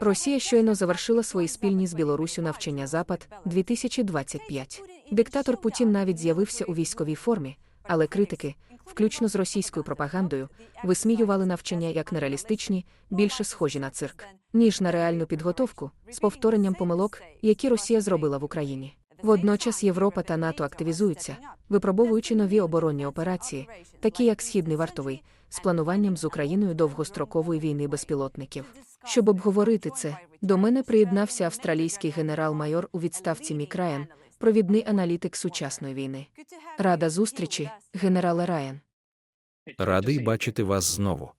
Росія щойно завершила свої спільні з Білоруссю навчання Запад 2025. Диктатор Путін навіть з'явився у військовій формі, але критики, включно з російською пропагандою, висміювали навчання як нереалістичні, більше схожі на цирк, ніж на реальну підготовку з повторенням помилок, які Росія зробила в Україні. Водночас Європа та НАТО активізуються, випробовуючи нові оборонні операції, такі як Східний вартовий, з плануванням з Україною довгострокової війни безпілотників. Щоб обговорити це, до мене приєднався австралійський генерал-майор у відставці Мік Райан, провідний аналітик сучасної війни. Рада зустрічі, генерале Райан. Радий бачити вас знову.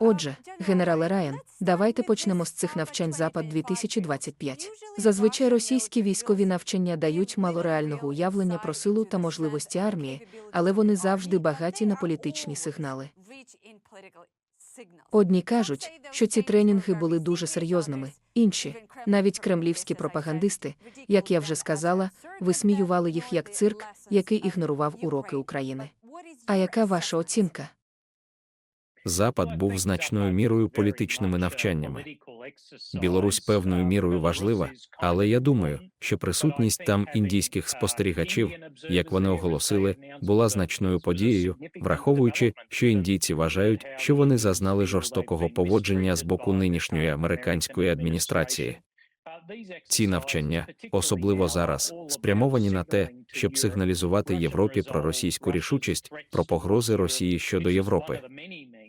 Отже, генерале Райан, давайте почнемо з цих навчань Запад 2025. Зазвичай російські військові навчання дають мало реального уявлення про силу та можливості армії, але вони завжди багаті на політичні сигнали. Одні кажуть, що ці тренінги були дуже серйозними, інші, навіть кремлівські пропагандисти, як я вже сказала, висміювали їх як цирк, який ігнорував уроки України. А яка ваша оцінка? Запад був значною мірою політичними навчаннями. Білорусь певною мірою важлива, але я думаю, що присутність там індійських спостерігачів, як вони оголосили, була значною подією, враховуючи, що індійці вважають, що вони зазнали жорстокого поводження з боку нинішньої американської адміністрації. Ці навчання, особливо зараз, спрямовані на те, щоб сигналізувати Європі про російську рішучість, про погрози Росії щодо Європи.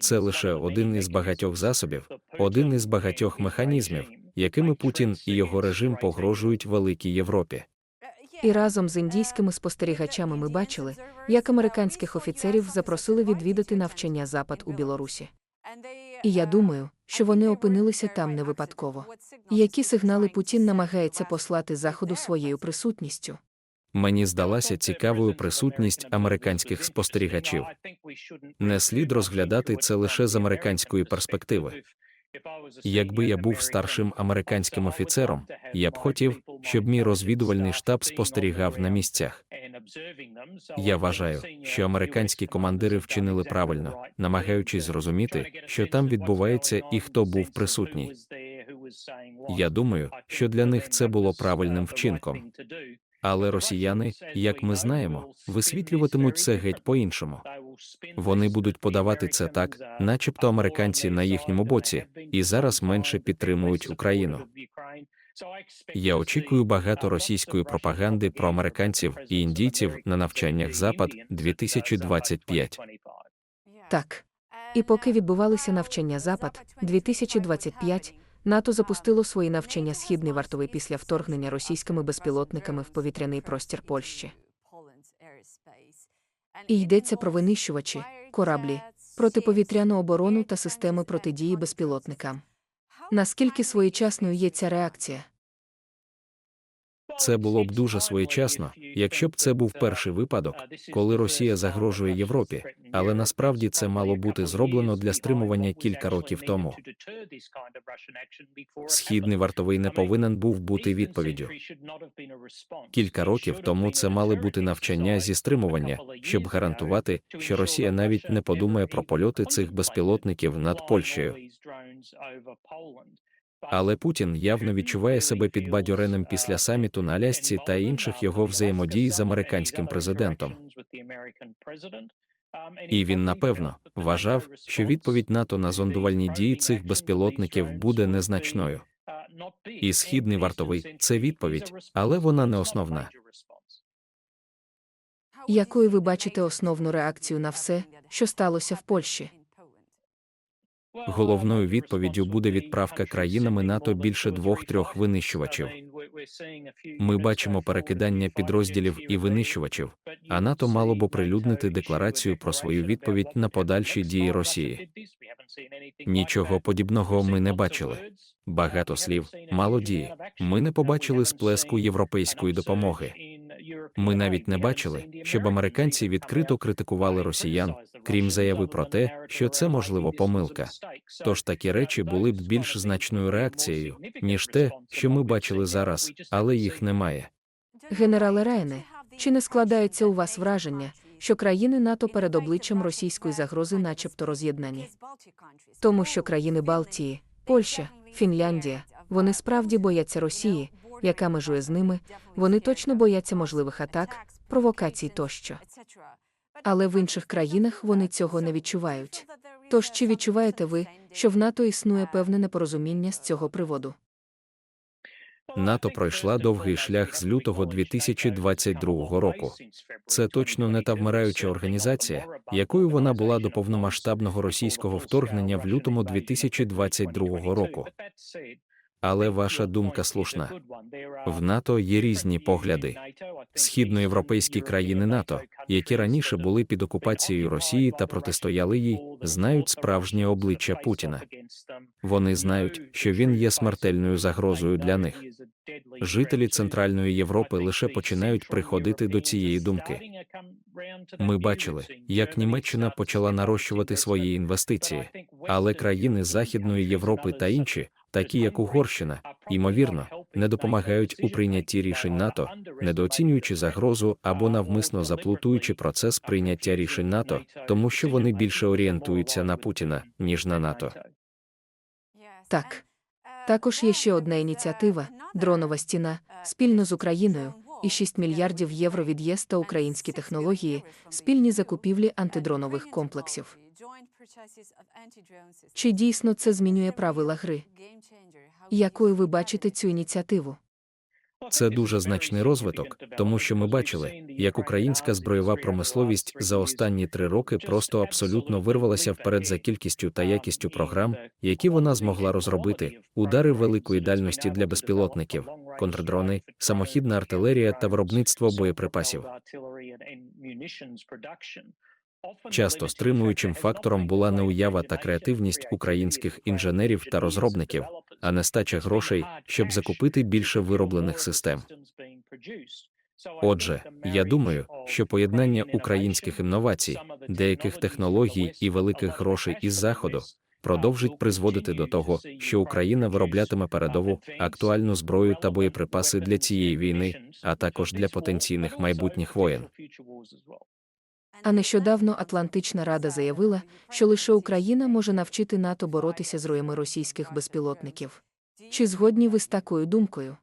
Це лише один із багатьох засобів, один із багатьох механізмів, якими Путін і його режим погрожують великій Європі. І разом з індійськими спостерігачами ми бачили, як американських офіцерів запросили відвідати навчання Запад у Білорусі. І я думаю, що вони опинилися там не випадково. Які сигнали Путін намагається послати Заходу своєю присутністю? Мені здалася цікавою присутність американських спостерігачів. Не слід розглядати це лише з американської перспективи. Якби я був старшим американським офіцером, я б хотів, щоб мій розвідувальний штаб спостерігав на місцях. Я вважаю, що американські командири вчинили правильно, намагаючись зрозуміти, що там відбувається і хто був присутній. Я думаю, що для них це було правильним вчинком. Але росіяни, як ми знаємо, висвітлюватимуть це геть по-іншому. Вони будуть подавати це так, начебто американці на їхньому боці, і зараз менше підтримують Україну. Я очікую багато російської пропаганди про американців і індійців на навчаннях Запад 2025. Так. І поки відбувалися навчання Запад 2025, НАТО запустило свої навчання Східний вартовий після вторгнення російськими безпілотниками в повітряний простір Польщі. І йдеться про винищувачі, кораблі, протиповітряну оборону та системи протидії безпілотникам. Наскільки своєчасною є ця реакція? Це було б дуже своєчасно, якщо б це був перший випадок, коли Росія загрожує Європі, але насправді це мало бути зроблено для стримування кілька років тому. Східний вартовий не повинен був бути відповіддю. Кілька років тому це мали бути навчання зі стримування, щоб гарантувати, що Росія навіть не подумає про польоти цих безпілотників над Польщею. Але Путін явно відчуває себе підбадьореним після саміту на Алясці та інших його взаємодій з американським президентом. І він напевно вважав, що відповідь НАТО на зондувальні дії цих безпілотників буде незначною. І східний вартовий це відповідь, але вона не основна. Якою ви бачите основну реакцію на все, що сталося в Польщі? Головною відповіддю буде відправка країнами НАТО більше двох-трьох винищувачів. Ми бачимо перекидання підрозділів і винищувачів, а НАТО мало б оприлюднити декларацію про свою відповідь на подальші дії Росії. Нічого подібного ми не бачили. Багато слів, мало дії. Ми не побачили сплеску європейської допомоги. Ми навіть не бачили, щоб американці відкрито критикували росіян, крім заяви про те, що це можливо помилка. Тож такі речі були б більш значною реакцією, ніж те, що ми бачили зараз, але їх немає. Генерале Райне, чи не складається у вас враження, що країни НАТО перед обличчям російської загрози, начебто роз'єднані? Тому що країни Балтії, Польща, Фінляндія, Вони справді бояться Росії, яка межує з ними, вони точно бояться можливих атак, провокацій тощо. Але в інших країнах вони цього не відчувають. Тож чи відчуваєте ви, що в НАТО існує певне непорозуміння з цього приводу? НАТО пройшла довгий шлях з лютого 2022 року. Це точно не та вмираюча організація, якою вона була до повномасштабного російського вторгнення в лютому 2022 року. Але ваша думка слушна. В НАТО є різні погляди. Східноєвропейські країни НАТО, які раніше були під окупацією Росії та протистояли їй, знають справжнє обличчя Путіна. Вони знають, що він є смертельною загрозою для них. Жителі Центральної Європи лише починають приходити до цієї думки. Ми бачили, як Німеччина почала нарощувати свої інвестиції, але країни Західної Європи та інші, такі як Угорщина, ймовірно, не допомагають у прийнятті рішень НАТО, недооцінюючи загрозу або навмисно заплутуючи процес прийняття рішень НАТО, тому що вони більше орієнтуються на Путіна ніж на НАТО. Так. Також є ще одна ініціатива дронова стіна спільно з Україною і 6 мільярдів євро від ЄС та українські технології, спільні закупівлі антидронових комплексів. Чи дійсно це змінює правила гри? Якою ви бачите цю ініціативу? Це дуже значний розвиток, тому що ми бачили, як українська зброєва промисловість за останні три роки просто абсолютно вирвалася вперед за кількістю та якістю програм, які вона змогла розробити, удари великої дальності для безпілотників, контрдрони, самохідна артилерія та виробництво боєприпасів. Часто стримуючим фактором була неуява та креативність українських інженерів та розробників, а нестача грошей, щоб закупити більше вироблених систем. Отже, я думаю, що поєднання українських інновацій, деяких технологій і великих грошей із заходу продовжить призводити до того, що Україна вироблятиме передову актуальну зброю та боєприпаси для цієї війни, а також для потенційних майбутніх воєн. А нещодавно Атлантична Рада заявила, що лише Україна може навчити НАТО боротися з роями російських безпілотників. Чи згодні ви з такою думкою?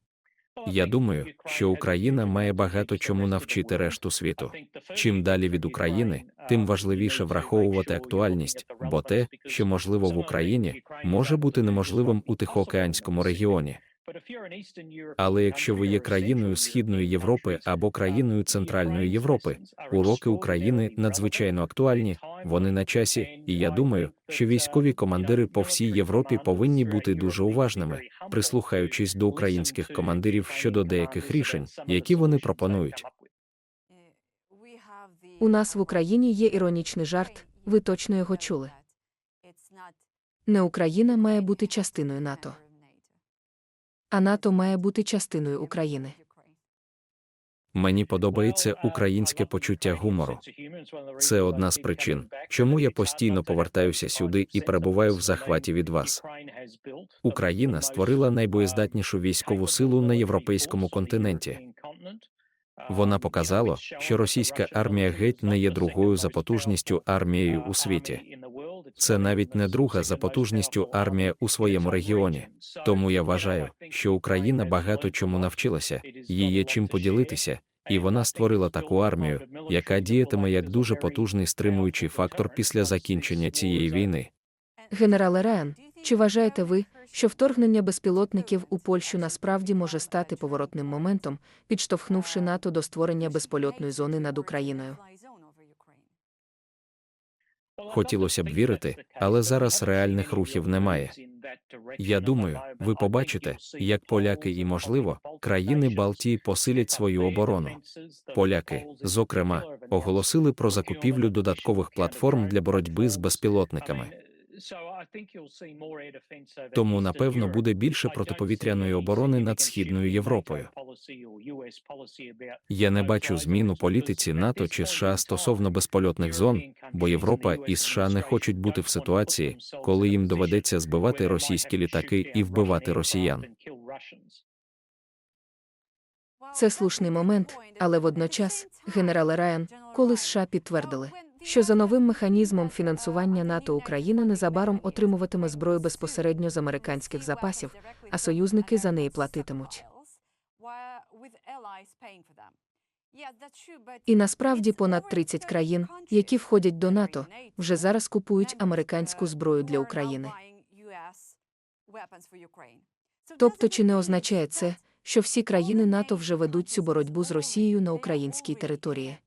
Я думаю, що Україна має багато чому навчити решту світу. Чим далі від України, тим важливіше враховувати актуальність, бо те, що можливо в Україні, може бути неможливим у Тихоокеанському регіоні. Але якщо ви є країною Східної Європи або країною Центральної Європи, уроки України надзвичайно актуальні, вони на часі, і я думаю, що військові командири по всій Європі повинні бути дуже уважними, прислухаючись до українських командирів щодо деяких рішень, які вони пропонують. У нас в Україні є іронічний жарт, ви точно його чули. Не Україна має бути частиною НАТО, а НАТО має бути частиною України. Мені подобається українське почуття гумору. Це одна з причин, чому я постійно повертаюся сюди і перебуваю в захваті від вас. Україна створила найбоєздатнішу військову силу на європейському континенті. Вона показала, що російська армія геть не є другою за потужністю армією у світі. Це навіть не друга за потужністю армія у своєму регіоні. Тому я вважаю, що Україна багато чому навчилася, їй є чим поділитися, і вона створила таку армію, яка діятиме як дуже потужний стримуючий фактор після закінчення цієї війни. Генерале Райан, чи вважаєте ви, що вторгнення безпілотників у Польщу насправді може стати поворотним моментом, підштовхнувши НАТО до створення безпольотної зони над Україною? Хотілося б вірити, але зараз реальних рухів немає. Я думаю, ви побачите, як поляки і, можливо, країни Балтії посилять свою оборону. Поляки, зокрема, оголосили про закупівлю додаткових платформ для боротьби з безпілотниками. Тому, напевно, буде більше протиповітряної оборони над Східною Європою. Я не бачу змін у політиці НАТО чи США стосовно безпольотних зон, бо Європа і США не хочуть бути в ситуації, коли їм доведеться збивати російські літаки і вбивати росіян. Це слушний момент, але водночас, генерале Райан, коли США підтвердили, що за новим механізмом фінансування НАТО Україна незабаром отримуватиме зброю безпосередньо з американських запасів, а союзники за неї платитимуть. І насправді понад 30 країн, які входять до НАТО, вже зараз купують американську зброю для України. Тобто, чи не означає це, що всі країни НАТО вже ведуть цю боротьбу з Росією на українській території?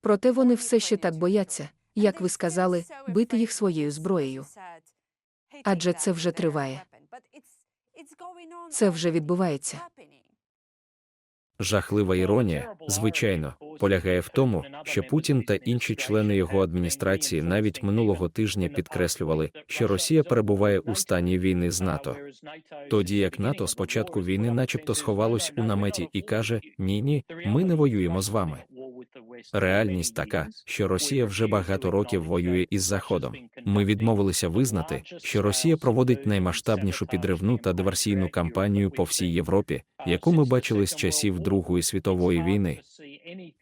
Проте вони все ще так бояться, як ви сказали, бити їх своєю зброєю. Адже це вже триває. Це вже відбувається. Жахлива іронія, звичайно, полягає в тому, що Путін та інші члени його адміністрації навіть минулого тижня підкреслювали, що Росія перебуває у стані війни з НАТО. Тоді як НАТО з початку війни, начебто, сховалось у наметі і каже: Ні, ні, ми не воюємо з вами. Реальність така, що Росія вже багато років воює із Заходом. Ми відмовилися визнати, що Росія проводить наймасштабнішу підривну та диверсійну кампанію по всій Європі, яку ми бачили з часів Другої світової війни.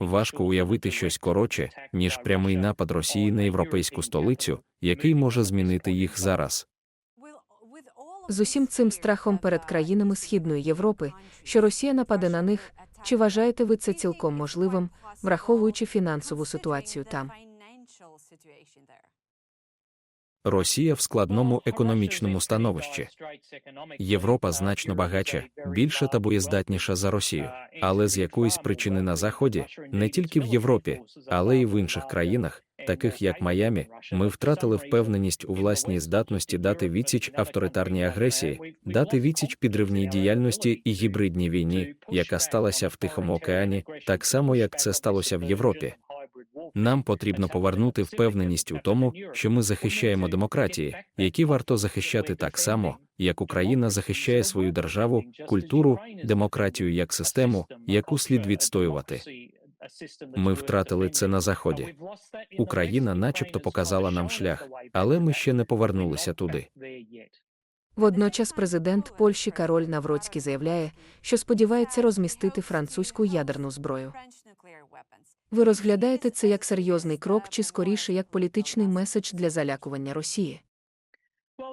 Важко уявити щось коротше, ніж прямий напад Росії на європейську столицю, який може змінити їх зараз. З усім цим страхом перед країнами Східної Європи, що Росія нападе на них, чи вважаєте ви це цілком можливим, враховуючи фінансову ситуацію там? Росія в складному економічному становищі. Європа значно багача, більша та боєздатніша за Росію, але з якоїсь причини на Заході, не тільки в Європі, але й в інших країнах, таких як Майамі, ми втратили впевненість у власній здатності дати відсіч авторитарній агресії, дати відсіч підривній діяльності і гібридній війні, яка сталася в Тихому океані, так само як це сталося в Європі. Нам потрібно повернути впевненість у тому, що ми захищаємо демократії, які варто захищати так само, як Україна захищає свою державу, культуру, демократію як систему, яку слід відстоювати. Ми втратили це на заході. Україна, начебто, показала нам шлях, але ми ще не повернулися туди. Водночас президент Польщі Кароль Навроцький заявляє, що сподівається розмістити французьку ядерну зброю. Ви розглядаєте це як серйозний крок чи скоріше як політичний меседж для залякування Росії?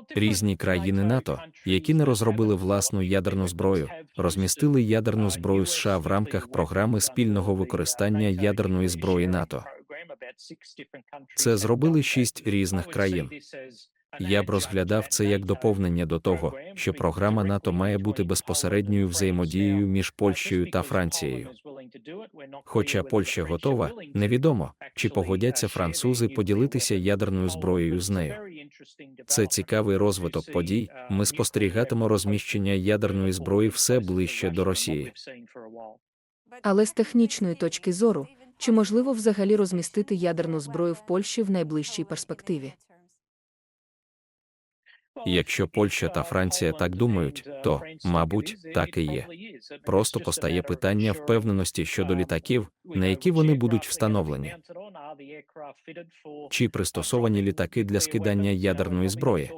Різні країни НАТО, які не розробили власну ядерну зброю, розмістили ядерну зброю США в рамках програми спільного використання ядерної зброї НАТО. Це зробили шість різних країн. Я б розглядав це як доповнення до того, що програма НАТО має бути безпосередньою взаємодією між Польщею та Францією. Хоча Польща готова, невідомо, чи погодяться французи поділитися ядерною зброєю з нею. Це цікавий розвиток подій. Ми спостерігатимо розміщення ядерної зброї все ближче до Росії. Але з технічної точки зору, чи можливо взагалі розмістити ядерну зброю в Польщі в найближчій перспективі? Якщо Польща та Франція так думають, то, мабуть, так і є. Просто постає питання впевненості щодо літаків, на які вони будуть встановлені. Чи пристосовані літаки для скидання ядерної зброї?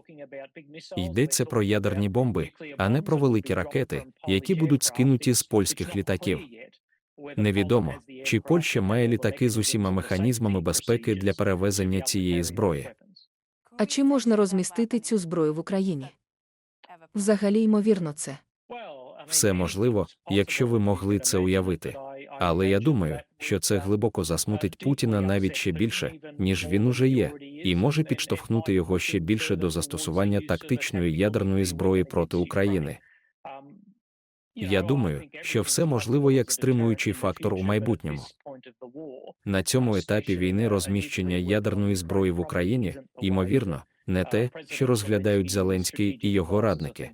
Йдеться про ядерні бомби, а не про великі ракети, які будуть скинуті з польських літаків. Невідомо, чи Польща має літаки з усіма механізмами безпеки для перевезення цієї зброї. А чи можна розмістити цю зброю в Україні? Взагалі, ймовірно, це. Все можливо, якщо ви могли це уявити. Але я думаю, що це глибоко засмутить Путіна навіть ще більше, ніж він уже є, і може підштовхнути його ще більше до застосування тактичної ядерної зброї проти України. Я думаю, що все можливо як стримуючий фактор у майбутньому. На цьому етапі війни розміщення ядерної зброї в Україні, ймовірно, не те, що розглядають Зеленський і його радники.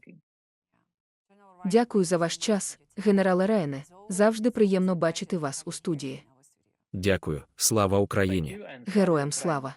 Дякую за ваш час, генерале Рейне. Завжди приємно бачити вас у студії. Дякую, слава Україні. Героям слава!